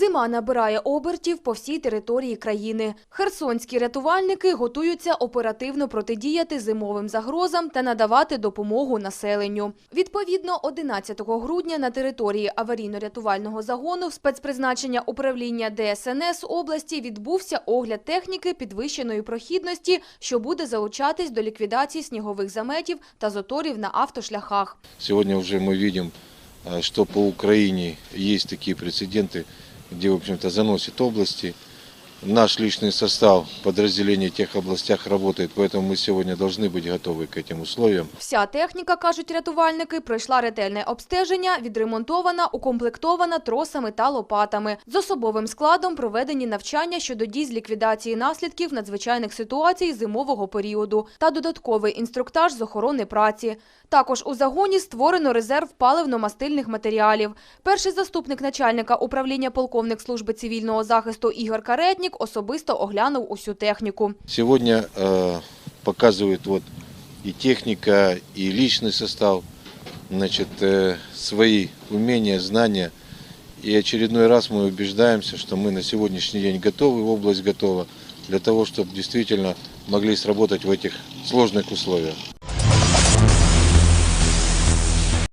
Зима набирає обертів по всій території країни. Херсонські рятувальники готуються оперативно протидіяти зимовим загрозам та надавати допомогу населенню. Відповідно, 11 грудня на території аварійно-рятувального загону спецпризначення управління ДСНС області відбувся огляд техніки підвищеної прохідності, що буде залучатись до ліквідації снігових заметів та заторів на автошляхах. Сегодня уже мы видим, э, что по Украине есть такие прецеденты, где, в общем-то, заносит области. Наш личный состав подразделений в тех областях работает, поэтому мы сегодня должны быть готовы к этим условиям. Вся техніка, кажуть рятувальники, пройшла ретельне обстеження, відремонтована, укомплектована тросами та лопатами. З особовим складом проведені навчання щодо дій з ліквідації наслідків надзвичайних ситуацій зимового періоду та додатковий інструктаж з охорони праці. Також у загоні створено резерв паливно-мастильних матеріалів. Перший заступник начальника управління полковник служби цивільного захисту Ігор Каретнік особисто оглянув усю техніку. Сегодня э, показывает вот и техника, и личный состав, значит, э, свои умения, знания. И очередной раз мы убеждаемся, что мы на сегодняшний день готовы, область готова для того, чтобы действительно могли сработать в этих сложных условиях.